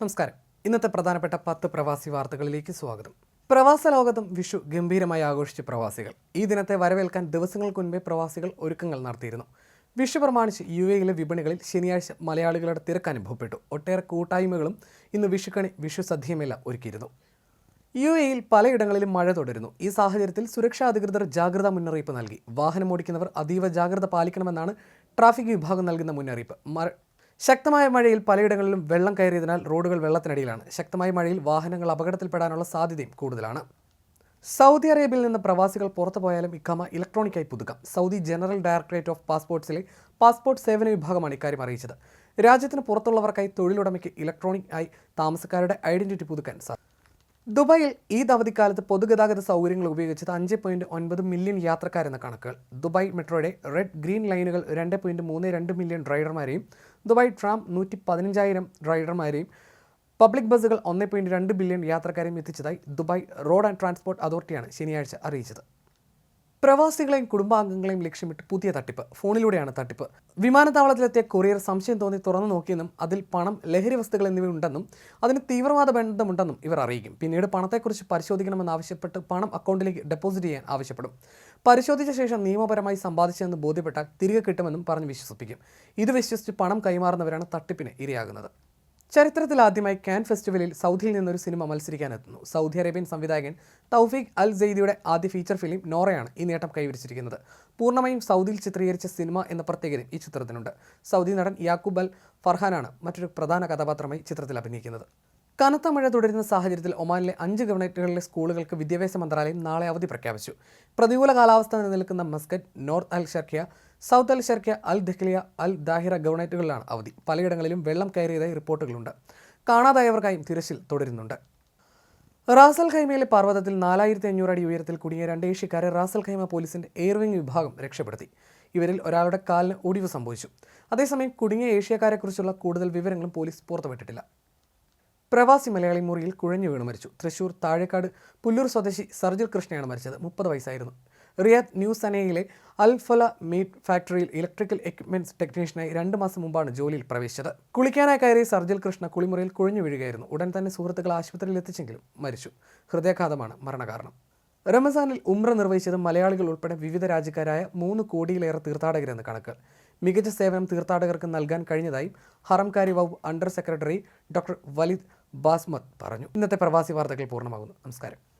നമസ്കാരം. ഇന്നത്തെ പ്രധാനപ്പെട്ട പത്ത് പ്രവാസി വാർത്തകളിലേക്ക് സ്വാഗതം. പ്രവാസ ലോകത്തും വിഷു ഗംഭീരമായി ആഘോഷിച്ച പ്രവാസികൾ. ഈ ദിനത്തെ വരവേൽക്കാൻ ദിവസങ്ങൾക്ക് മുൻപേ പ്രവാസികൾ ഒരുക്കങ്ങൾ നടത്തിയിരുന്നു. വിഷു പ്രമാണിച്ച് യു എയിലെ വിപണികളിൽ ശനിയാഴ്ച മലയാളികളുടെ തിരക്ക് അനുഭവപ്പെട്ടു. ഒട്ടേറെ കൂട്ടായ്മകളും ഇന്ന് വിഷുക്കണി വിഷു സദ്യമേല ഒരുക്കിയിരുന്നു. യു എയിൽ പലയിടങ്ങളിലും മഴ തുടരുന്നു. ഈ സാഹചര്യത്തിൽ സുരക്ഷാ അധികൃതർ ജാഗ്രതാ മുന്നറിയിപ്പ് നൽകി. വാഹനം ഓടിക്കുന്നവർ അതീവ ജാഗ്രത പാലിക്കണമെന്നാണ് ട്രാഫിക് വിഭാഗം നൽകുന്ന മുന്നറിയിപ്പ്. ശക്തമായ മഴയിൽ പലയിടങ്ങളിലും വെള്ളം കയറിയതിനാൽ റോഡുകൾ വെള്ളത്തിനടിയിലാണ്. ശക്തമായ മഴയിൽ വാഹനങ്ങൾ അപകടത്തിൽപ്പെടാനുള്ള സാധ്യതയും കൂടുതലാണ്. സൗദി അറേബ്യയിൽ നിന്ന് പ്രവാസികൾ പുറത്തു പോയാലും ഇക്കാമ ഇലക്ട്രോണിക്കായി പുതുക്കാം. സൗദി ജനറൽ ഡയറക്ടറേറ്റ് ഓഫ് പാസ്പോർട്ട്സിലെ പാസ്പോർട്ട് സേവന വിഭാഗമാണ് ഇക്കാര്യം അറിയിച്ചത്. രാജ്യത്തിന് പുറത്തുള്ളവർക്കായി തൊഴിലുടമയ്ക്ക് ഇലക്ട്രോണിക് ആയി താമസക്കാരുടെ ഐഡന്റിറ്റി പുതുക്കാൻ സാധിക്കും ദുബായിൽ ഈ അവധിക്കാലത്ത് പൊതുഗതാഗത സൗകര്യങ്ങൾ ഉപയോഗിച്ചത് അഞ്ച് പോയിന്റ് ഒൻപത് മില്യൺ യാത്രക്കാരെന്ന കണക്കുകൾ ദുബായ് മെട്രോയുടെ റെഡ് ഗ്രീൻ ലൈനുകൾ രണ്ട് പോയിന്റ് മൂന്ന് രണ്ട് മില്യൺ റൈഡർമാരെയും ദുബായ് ട്രാം നൂറ്റി പതിനഞ്ചായിരം റൈഡർമാരെയും പബ്ലിക് ബസ്സുകൾ ഒന്ന് പോയിന്റ് രണ്ട് ബില്യൺ യാത്രക്കാരെയും എത്തിച്ചതായി ദുബായ് റോഡ് ആൻഡ് ട്രാൻസ്പോർട്ട് അതോറിറ്റിയാണ് ശനിയാഴ്ച അറിയിച്ചത്. പ്രവാസികളെയും കുടുംബാംഗങ്ങളെയും ലക്ഷ്യമിട്ട് പുതിയ തട്ടിപ്പ്. ഫോണിലൂടെയാണ് തട്ടിപ്പ്. വിമാനത്താവളത്തിലെത്തിയ കൊറിയർ സംശയം തോന്നി തുറന്നു നോക്കിയെന്നും അതിൽ പണം ലഹരി വസ്തുക്കൾ എന്നിവ ഉണ്ടെന്നും അതിന് തീവ്രവാദ ബന്ധമുണ്ടെന്നും ഇവർ അറിയിക്കും. പിന്നീട് പണത്തെക്കുറിച്ച് പരിശോധിക്കണമെന്ന് ആവശ്യപ്പെട്ട് പണം അക്കൗണ്ടിലേക്ക് ഡെപ്പോസിറ്റ് ചെയ്യാൻ ആവശ്യപ്പെടും. പരിശോധിച്ച ശേഷം നിയമപരമായി സമ്പാദിച്ചതെന്ന് ബോധ്യപ്പെട്ടാൽ തിരികെ കിട്ടുമെന്നും പറഞ്ഞ് വിശ്വസിപ്പിക്കും. ഇത് വിശ്വസിച്ച് പണം കൈമാറുന്നവരാണ് തട്ടിപ്പിന് ഇരയാകുന്നത്. ചരിത്രത്തിൽ ആദ്യമായി കാൻ ഫെസ്റ്റിവലിൽ സൗദിയിൽ നിന്നൊരു സിനിമ മത്സരിക്കാനെത്തുന്നു. സൗദി അറേബ്യൻ സംവിധായകൻ തൗഫീഖ് അൽ സെയ്ദിയുടെ ആദ്യ ഫീച്ചർ ഫിലിം നോറയാണ് ഈ നേട്ടം കൈവരിച്ചിരിക്കുന്നത്. പൂർണമായും സൗദിയിൽ ചിത്രീകരിച്ച സിനിമ എന്ന പ്രത്യേകതയും ഈ ചിത്രത്തിനുണ്ട്. സൗദി നടൻ യാക്കൂബ് അൽ ഫർഹാനാണ് മറ്റൊരു പ്രധാന കഥാപാത്രമായി ചിത്രത്തിൽ അഭിനയിക്കുന്നത്. കനത്ത മഴ തുടരുന്ന സാഹചര്യത്തിൽ ഒമാനിലെ അഞ്ച് ഗവൺമെന്റുകളിലെ സ്കൂളുകൾക്ക് വിദ്യാഭ്യാസ മന്ത്രാലയം നാളെ അവധി പ്രഖ്യാപിച്ചു. പ്രതികൂല കാലാവസ്ഥ നിലനിൽക്കുന്ന Muscat north Al Sharqiyah south Al Al Dakhiliyah Al Dhahirah ഗവൺമെന്റുകളിലാണ് അവധി. പലയിടങ്ങളിലും വെള്ളം കയറിയതായി റിപ്പോർട്ടുകളുണ്ട്. കാണാതായവർക്കായും തിരച്ചിൽ തുടരുന്നുണ്ട്. റാസൽ ഖൈമയിലെ പർവതത്തിൽ നാലായിരത്തി അഞ്ഞൂറ് അടി ഉയരത്തിൽ കുടുങ്ങിയ രണ്ട് ഏഷ്യക്കാരെ റാസൽ ഖൈമ പോലീസിന്റെ എയർവിംഗ് വിഭാഗം രക്ഷപ്പെടുത്തി. ഇവരിൽ ഒരാളുടെ കാലിന് ഒടിവ് സംഭവിച്ചു. അതേസമയം കുടുങ്ങിയ ഏഷ്യക്കാരെക്കുറിച്ചുള്ള കൂടുതൽ വിവരങ്ങളും പോലീസ് പുറത്തുവിട്ടിട്ടില്ല. പ്രവാസി മലയാളി മുറിയിൽ കുഴഞ്ഞു വീണ് മരിച്ചു. തൃശൂർ താഴേക്കാട് പുല്ലൂർ സ്വദേശി സർജിൽ കൃഷ്ണയാണ് മരിച്ചത്. മുപ്പത് വയസ്സായിരുന്നു. റിയാദ് ന്യൂസ് സനയിലെ അൽഫല മീറ്റ് ഫാക്ടറിയിൽ ഇലക്ട്രിക്കൽ എക്യുപ്മെന്റ്സ് ടെക്നീഷ്യനായി രണ്ട് മാസം മുമ്പാണ് ജോലിയിൽ പ്രവേശിച്ചത്. കുളിക്കാനായി കയറി സർജിൽ കൃഷ്ണ കുളിമുറിയിൽ കുഴഞ്ഞു വീഴുകയായിരുന്നു. ഉടൻ തന്നെ സുഹൃത്തുക്കൾ ആശുപത്രിയിൽ എത്തിച്ചെങ്കിലും മരിച്ചു. ഹൃദയാഘാതമാണ് മരണകാരണം. റമസാനിൽ ഉംറ നിർവഹിച്ചത് മലയാളികൾ ഉൾപ്പെടെ വിവിധ രാജ്യക്കാരായ മൂന്ന് കോടിയിലേറെ തീർത്ഥാടകരെന്ന് കണക്ക്. മികച്ച സേവനം തീർത്ഥാടകർക്ക് നൽകാൻ കഴിഞ്ഞതായും ഹറംകാരി വകുപ്പ് under secretary doctor Walid Basmat പറഞ്ഞു. ഇന്നത്തെ പ്രവാസി വാർത്തകൾ പൂർണമാകുന്നു. നമസ്കാരം.